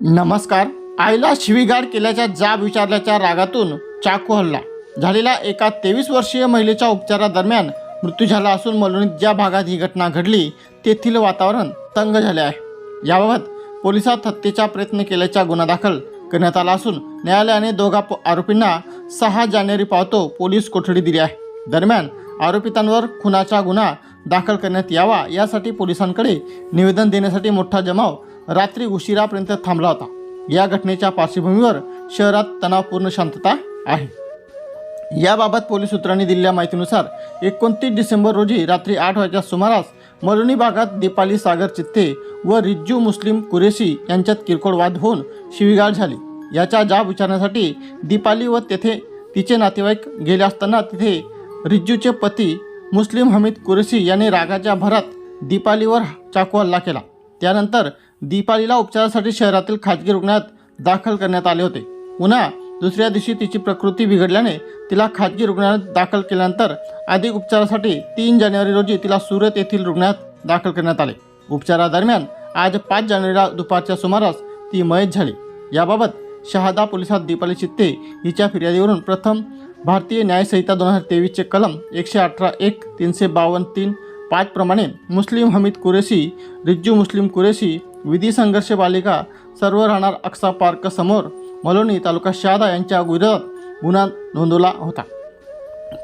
नमस्कार. आईला शिवीगाळ केल्याच्या जाब विचारल्याच्या रागातून चाकू हल्ला. झालेल्या एका तेवीस वर्षीय महिलेच्या उपचारादरम्यान मृत्यू झाला असून मलोनीत ज्या भागात ही घटना घडली तेथील वातावरण तंग झाले आहे. याबाबत पोलिसात हत्येचा प्रयत्न केल्याचा गुन्हा दाखल करण्यात आला असून न्यायालयाने दोघा प- आरोपींना सहा जानेवारी पावतो पोलीस कोठडी दिली आहे. दरम्यान आरोपितांवर खुनाचा गुन्हा दाखल करण्यात यावा यासाठी पोलिसांकडे निवेदन देण्यासाठी मोठा जमाव रात्री उशिरापर्यंत थांबला होता. या घटनेच्या पार्श्वभूमीवर शहरात तणावपूर्ण शांतता आहे. याबाबत पोलीस सूत्रांनी दिलेल्या माहितीनुसार एकोणतीस डिसेंबर रोजी रात्री आठ वाजच्या सुमारास मरुणी भागात दीपाली सागर चित्ते व रिज्जू मुस्लिम कुरेशी यांच्यात किरकोळ वाद होऊन शिवीगाळ झाली. याचा जाब विचारण्यासाठी दीपाली व तेथे तिचे नातेवाईक गेले असताना तिथे रिज्जूचे पती मुस्लिम हमीद कुरेशी यांनी रागाच्या भरात दीपालीवर चाकू हल्ला केला. त्यानंतर दीपालीला उपचारासाठी शहरातील खाजगी रुग्णालयात दाखल करण्यात आले होते. पुन्हा दुसऱ्या दिवशी तिची प्रकृती बिघडल्याने तिला खाजगी रुग्णालयात दाखल केल्यानंतर अधिक उपचारासाठी तीन जानेवारी रोजी तिला सुरत येथील रुग्णालयात दाखल करण्यात आले. उपचारादरम्यान आज पाच जानेवारीला दुपारच्या सुमारास ती मयत झाली. याबाबत शहादा पोलिसात दीपाली चित्ते हिच्या फिर्यादीवरून प्रथम भारतीय न्यायसंहिता दोन हजार तेवीसचे कलम एकशे अठरा एक तीनशे बावन्न तीन पाचप्रमाणे मुस्लिम हमीद कुरेशी रिज्जू मुस्लिम कुरेशी विधी संघर्ष बालिका सर्व राहणार अक्सा पार्क समोर मलोनी तालुका शहादा यांच्या विरोधात गुन्हा नोंदवला होता.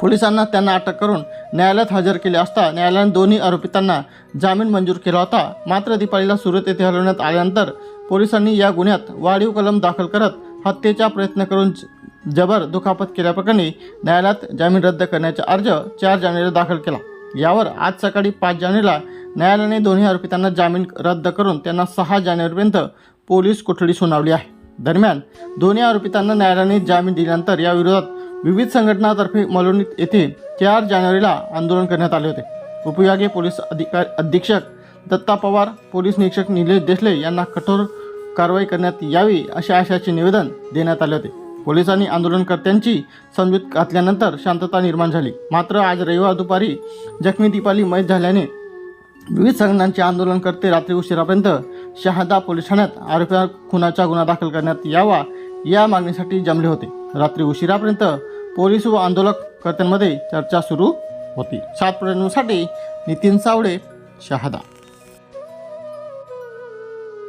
पोलिसांना त्यांना अटक करून न्यायालयात हजर केले असता न्यायालयाने दोन्ही आरोपितांना जामीन मंजूर केला होता. मात्र दिपाळीला सुरत येथे हलवण्यात आल्यानंतर पोलिसांनी या गुन्ह्यात वाढीव कलम दाखल करत हत्येचा प्रयत्न करून जबर दुखापत केल्याप्रकरणी न्यायालयात जामीन रद्द करण्याचा अर्ज चार जानेवारीला दाखल केला. यावर आज सकाळी पाच जानेवारीला न्यायालयाने दोन्ही आरोपितांना जामीन रद्द करून त्यांना सहा जानेवारीपर्यंत पोलीस कोठडी सुनावली आहे. दरम्यान दोन्ही आरोपितांना न्यायालयाने जामीन दिल्यानंतर या विरोधात विविध संघटनातर्फे मलोनीत येथे चार जानेवारीला आंदोलन करण्यात आले होते. उपयोगी पोलीस अधिकार अधीक्षक दत्ता पवार पोलीस निरीक्षक निलेश देसले यांना कठोर कारवाई करण्यात यावी अशा आशयाचे निवेदन देण्यात आले होते. पोलिसांनी आंदोलनकर्त्यांची समजूत घातल्यानंतर शांतता निर्माण झाली. मात्र आज रविवार दुपारी जखमी दीपाली मैत झाल्याने विविध संघटनांचे आंदोलनकर्ते रात्री उशिरापर्यंत शहादा पोलीस ठाण्यात आरोपीवर खुनाचा गुन्हा दाखल करण्यात यावा या मागणीसाठी जमले होते. रात्री उशिरापर्यंत पोलीस व आंदोलककर्त्यांमध्ये चर्चा सुरू होती. सात प्रश्नांसाठी नितीन सावळे शहादा.